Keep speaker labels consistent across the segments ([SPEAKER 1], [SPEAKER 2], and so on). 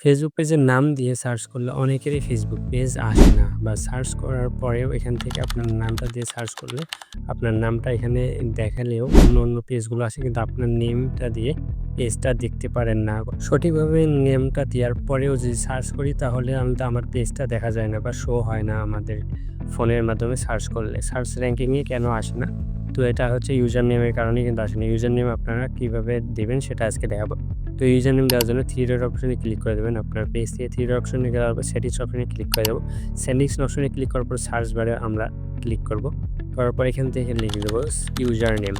[SPEAKER 1] Facebook পেজের নাম দিয়ে সার্চ করলে অনেকেরই ফেসবুক পেজ আসে না বা সার্চ করার পরেও এখান থেকে আপনার নামটা দিয়ে সার্চ করলে আপনার নামটা এখানে দেখালেও অন্য অন্য পেজগুলো আসে কিন্তু আপনার নেমটা দিয়ে পেজটা দেখতে পারেন না। সঠিকভাবে নেমটা দেওয়ার পরেও যদি সার্চ করি তাহলে আমি তো আমার পেজটা দেখা যায় না বা শো হয় না আমাদের ফোনের মাধ্যমে সার্চ করলে। সার্চ র্যাঙ্কিংয়ে কেন আসে না? তো এটা হচ্ছে ইউজার নেমের কারণে কিন্তু আসে না। ইউজার নেম আপনারা কীভাবে দেবেন সেটা আজকে দেখাবো। তো ইউজার নেম দেওয়ার জন্য থ্রি ডট অপশনে ক্লিক করে দেবেন। আপনার পেজ থেকে থ্রি ডট অপশনে যাওয়ার পর সেটিংস অপশনে ক্লিক করে দেবো। সেটিংস অপশনে ক্লিক করার পর সার্চ বারে আমরা ক্লিক করব। করার পর এখান থেকে লিখে দেবো ইউজার নেম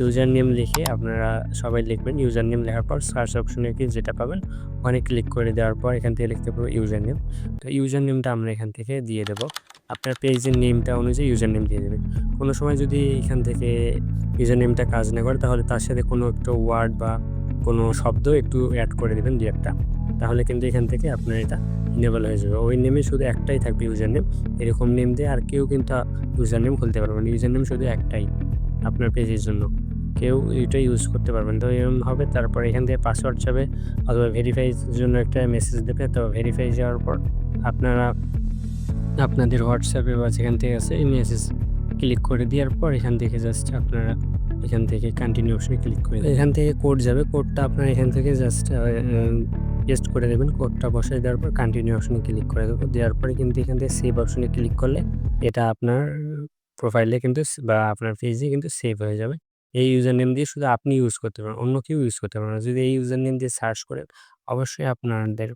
[SPEAKER 1] ইউজার নেম লিখে আপনারা সবাই লিখবেন। ইউজার নেম লেখার পর সার্চ অপশনে কি যেটা পাবেন, ওখানে ক্লিক করে দেওয়ার পর এখান থেকে লিখতে পারব ইউজার নেম তো ইউজার নেমটা আমরা এখান থেকে দিয়ে দেবো। আপনার পেজের নেমটা অনুযায়ী ইউজার নেম দিয়ে দেবেন। কোনো সময় যদি এখান থেকে ইউজার নেমটা কাজ না করে, তাহলে তার সাথে কোনো একটা ওয়ার্ড বা কোনো শব্দ একটু অ্যাড করে দেবেন দু একটা। তাহলে কিন্তু এখান থেকে আপনার এটা ইনেবল হয়ে যাবে। ওই নেমে শুধু একটাই থাকবে ইউজার নেম এরকম নেম দিয়ে আর কেউ কিন্তু ইউজার নেম খুলতে পারবেন ইউজার নেম শুধু একটাই আপনার পেজের জন্য। কেউ এটা ইউজ করতে পারবেন তো এরকম হবে, তারপর এখান থেকে পাসওয়ার্ড যাবে। অথবা ভেরিফাইয়ের জন্য একটা মেসেজ দেবে। তো ভেরিফাই যাওয়ার পর আপনারা আপনাদের হোয়াটসঅ্যাপে বা যেখান থেকে আছে এই মেসেজ ক্লিক করে দেওয়ার পর এখান থেকে জাস্ট আপনারা এখান থেকে কন্টিনিউ অপশনে ক্লিক করে দেবেন। এখান থেকে কোড যাবে। কোডটা আপনার এখান থেকে জাস্ট পেস্ট করে দেবেন কোডটা বসাই দেওয়ার পর কন্টিনিউ অপশনে ক্লিক করে দেবো দেওয়ার পরে কিন্তু এখান থেকে সেভ অপশনে ক্লিক করলে এটা আপনার প্রোফাইলে কিন্তু বা আপনার পেজে কিন্তু সেভ হয়ে যাবে। এই ইউজার নেম দিয়ে শুধু আপনি ইউজ করতে পারেন, অন্য কেউ ইউজ করতে পারেন যদি এই ইউজার নেম দিয়ে সার্চ করেন, অবশ্যই আপনাদের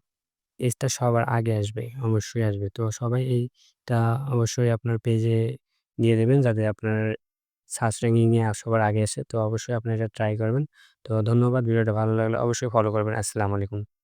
[SPEAKER 1] পেজটা সবার আগে আসবে, অবশ্যই আসবে। তো সবাই এইটা অবশ্যই আপনার পেজে দিয়ে দেবেন যাতে আপনার সার্চ র্যাঙ্কিংয়ে সবার আগে এসে তো অবশ্যই আপনারা এটা ট্রাই করবেন। তো ধন্যবাদ, ভিডিওটা ভালো লাগলে অবশ্যই ফলো করবেন। আসসালামু আলাইকুম।